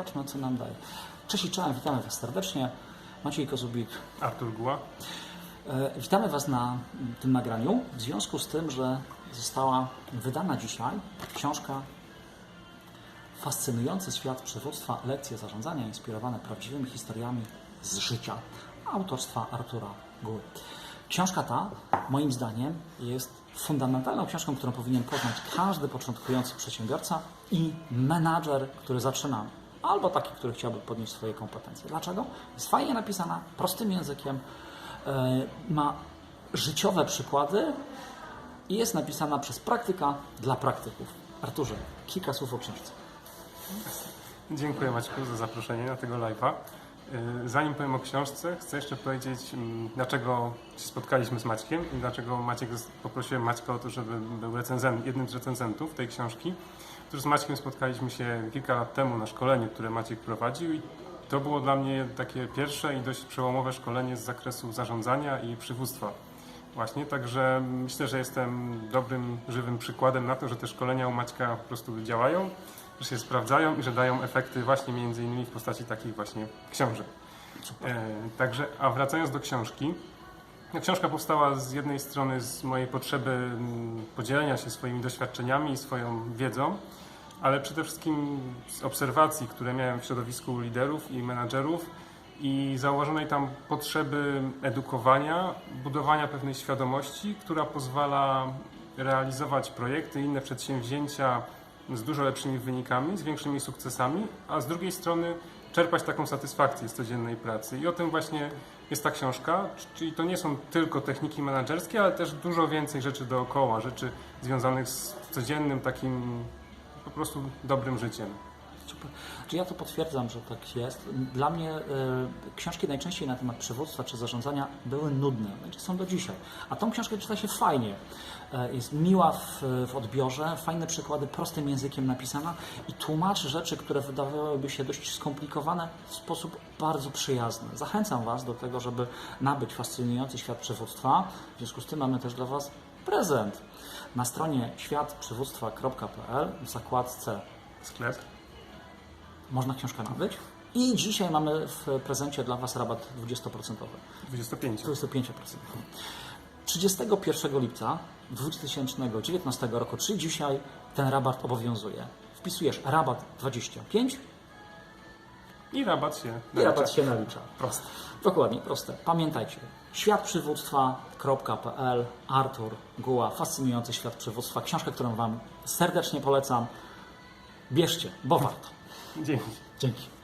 Popatrzmy, co nam daje. Cześć i czołem, witamy Was serdecznie. Maciej Kozubik. Artur Guła. E, Witamy Was na tym nagraniu w związku z tym, że została wydana dzisiaj książka Fascynujący świat przywództwa, lekcje zarządzania inspirowane prawdziwymi historiami z życia autorstwa Artura Guły. Książka ta, moim zdaniem, jest fundamentalną książką, którą powinien poznać każdy początkujący przedsiębiorca i menadżer, który zaczyna, albo taki, który chciałby podnieść swoje kompetencje. Dlaczego? Jest fajnie napisana, prostym językiem, e, ma życiowe przykłady i jest napisana przez praktyka dla praktyków. Arturze, kilka słów o książce. Dziękuję Maćku za zaproszenie na tego live'a. Yy, Zanim powiem o książce, chcę jeszcze powiedzieć, mm, dlaczego się spotkaliśmy z Maćkiem i dlaczego Maciek poprosiłem Maćka o to, żeby był recenzent, jednym z recenzentów tej książki. Otóż z Maćkiem spotkaliśmy się kilka lat temu na szkoleniu, które Maciek prowadził i to było dla mnie takie pierwsze i dość przełomowe szkolenie z zakresu zarządzania i przywództwa. Właśnie, także myślę, że jestem dobrym, żywym przykładem na to, że te szkolenia u Maćka po prostu działają, że się sprawdzają i że dają efekty właśnie między innymi w postaci takich właśnie książek. E, także, a wracając do książki, no, książka powstała z jednej strony z mojej potrzeby mm, podzielenia się swoimi doświadczeniami i swoją wiedzą, ale przede wszystkim z obserwacji, które miałem w środowisku liderów i menadżerów i zauważonej tam potrzeby edukowania, budowania pewnej świadomości, która pozwala realizować projekty i inne przedsięwzięcia z dużo lepszymi wynikami, z większymi sukcesami, a z drugiej strony czerpać taką satysfakcję z codziennej pracy. I o tym właśnie jest ta książka, czyli to nie są tylko techniki menedżerskie, ale też dużo więcej rzeczy dookoła, rzeczy związanych z codziennym takim po prostu dobrym życiem. Super. Czy ja to potwierdzam, że tak jest. Dla mnie y, książki najczęściej na temat przywództwa czy zarządzania były nudne. Znaczy są do dzisiaj. A tą książkę czyta się fajnie. E, jest miła w, w odbiorze, fajne przykłady, prostym językiem napisana i tłumaczy rzeczy, które wydawałyby się dość skomplikowane w sposób bardzo przyjazny. Zachęcam Was do tego, żeby nabyć fascynujący świat przywództwa. W związku z tym mamy też dla Was prezent. Na stronie światprzywództwa.pl w zakładce Sklep. Można książkę nabyć. I dzisiaj mamy w prezencie dla Was rabat 20%. 25. 25%. 31 lipca 2019 roku, czyli dzisiaj, ten rabat obowiązuje. Wpisujesz rabat 25 I rabat się i nalicza. rabat się nalicza. Proste. Dokładnie, proste. Pamiętajcie, światprzywództwa.pl Artur Guła, fascynujący świat przywództwa. Książkę, którą Wam serdecznie polecam. Bierzcie, bo warto. Dzięki. Dzięki.